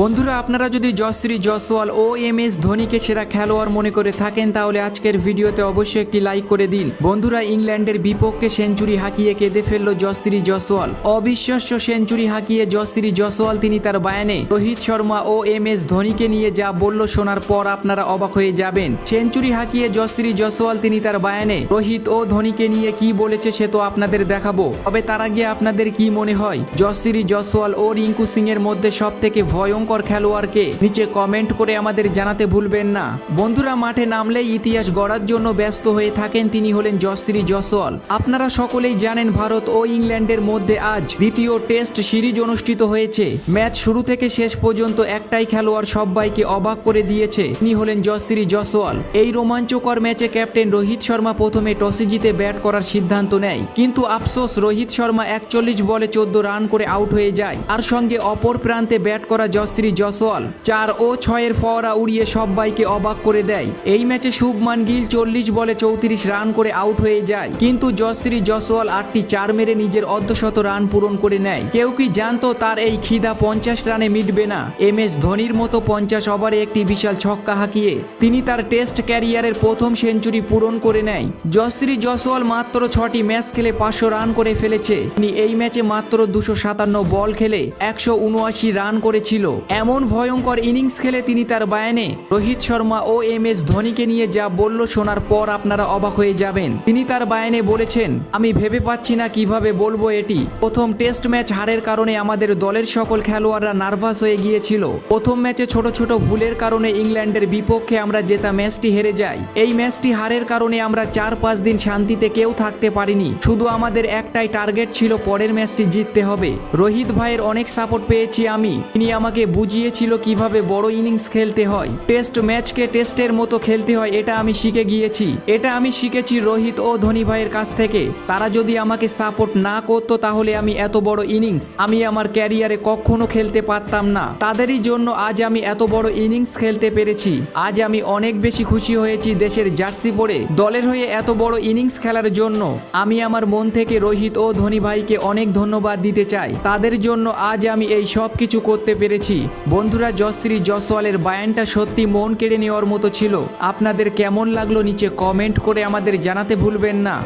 বন্ধুরা, আপনারা যদি জসশ্রী জসওয়াল ও এম এস ধোনিকে সেরা খেলোয়াড় মনে করে থাকেন, তাহলে আজকের ভিডিওতে অবশ্যই একটি লাইক করে দিন। বন্ধুরা, ইংল্যান্ডের বিপক্ষে সেঞ্চুরি হাঁকিয়ে কেঁদে ফেলল জসশ্রী জসওয়াল অবিশ্বাস্য সেঞ্চুরি হাঁকিয়ে জসশ্রী জসওয়াল তিনি তার বায়ানে। রোহিত শর্মা ও এম এস ধোনিকে নিয়ে যা বলল শোনার পর আপনারা অবাক হয়ে যাবেন। সেঞ্চুরি হাঁকিয়ে জসশ্রী জসওয়াল তিনি তার বায়ানে। রোহিত ও ধোনিকে নিয়ে কি বলেছে সে তো আপনাদের দেখাবো। তবে তার আগে আপনাদের কি মনে হয়? জসশ্রী জসওয়াল ও রিঙ্কু সিং এর মধ্যে সব থেকে ভয়ঙ্কর খেলোয়াড়কে নিচে কমেন্ট করে আমাদের জানাতে ভুলবেন না। বন্ধুরা, মাঠে নামলেই ইতিহাস গড়ার জন্য ব্যস্ত হয়ে থাকেন তিনি হলেন জসশ্রী জসওয়াল। আপনারা সকলেই জানেন ভারত ও ইংল্যান্ডের মধ্যে আজ দ্বিতীয় টেস্ট সিরিজ অনুষ্ঠিত হয়েছে। ম্যাচ শুরু থেকে শেষ পর্যন্ত একটাই খেলোয়াড় সবাইকে অবাক করে দিয়েছে, তিনি হলেন জসশ্রী জসওয়াল। এই রোমাঞ্চকর ম্যাচে ক্যাপ্টেন রোহিত শর্মা প্রথমে টসে জিতে ব্যাট করার সিদ্ধান্ত নেয়, কিন্তু আফসোস, রোহিত শর্মা একচল্লিশ বলে চোদ্দ রান করে আউট হয়ে যায়। আর সঙ্গে অপর প্রান্তে ব্যাট করা জসশ্রী জসওয়াল চার ও ছয়ের ফওয়ারা উড়িয়ে সবাইকে অবাক করে দেয়। এই ম্যাচে শুভমান গিল চল্লিশ বলে চৌত্রিশ রান করে আউট হয়ে যায়। কিন্তু জসশ্রী জসওয়াল আটটি চার মেরে নিজের অর্ধশত রান পূরণ করে নেয়। কেউ কি জানতো তার এই খিদা পঞ্চাশ রানে মিটবে না? এম এস ধোনির মতো পঞ্চাশ ওভারে একটি বিশাল ছক্কা হাঁকিয়ে তিনি তার টেস্ট ক্যারিয়ারের প্রথম সেঞ্চুরি পূরণ করে নেয়। জসশ্রী জসওয়াল মাত্র ছটি ম্যাচ খেলে পাঁচশো রান করে ফেলেছে। তিনি এই ম্যাচে মাত্র দুশো সাতান্ন বল খেলে একশো উনআশি রান করেছিল। এমন ভয়ঙ্কর ইনিংস খেলে তিনি তার বায়ানে রোহিত শর্মা ও এম এস ধোনিকে নিয়ে যা বলল শোনার পর আপনারা অবাক হয়ে যাবেন। তিনি তার বায়ানে বলেছেন, আমি ভেবে পাচ্ছি না কীভাবে বলব এটি। প্রথম টেস্ট ম্যাচ হারের কারণে আমাদের দলের সকল খেলোয়াড়রা নার্ভাস হয়ে গিয়েছিল। প্রথম ম্যাচে ছোট ছোট ভুলের কারণে ইংল্যান্ডের বিপক্ষে আমরা জেতা ম্যাচটি হেরে যাই। এই ম্যাচটি হারের কারণে আমরা চার পাঁচ দিন শান্তিতে কেউ থাকতে পারিনি। শুধু আমাদের একটাই টার্গেট ছিল পরের ম্যাচটি জিততে হবে। রোহিত ভাইয়ের অনেক সাপোর্ট পেয়েছি আমি। তিনি আমাকে বুঝিয়েছিল কীভাবে বড় ইনিংস খেলতে হয়। টেস্ট ম্যাচকে টেস্টের মতো খেলতে হয়, এটা আমি শিখে গিয়েছি। এটা আমি শিখেছি রোহিত ও ধোনি ভাইয়ের কাছ থেকে। তারা যদি আমাকে সাপোর্ট না করতো তাহলে আমি এত বড় ইনিংস, আমি আমার ক্যারিয়ারে কখনো খেলতে পারতাম না। তাদেরই জন্য আজ আমি এত বড় ইনিংস খেলতে পেরেছি। আজ আমি অনেক বেশি খুশি হয়েছি দেশের জার্সি পরে। দলের হয়ে এত বড় ইনিংস খেলার জন্য আমি আমার মন থেকে রোহিত ও ধোনি ভাইকে অনেক ধন্যবাদ দিতে চাই। তাদের জন্য আজ আমি এই সব কিছু করতে পেরেছি। বন্ধুরা জশ্রী জসওয়ালের বায়ানটা সত্যি মন কেড়ে নেওয়ার মতো ছিল। আপনাদের কেমন লাগল নিচে কমেন্ট করে আমাদের জানাতে ভুলবেন না।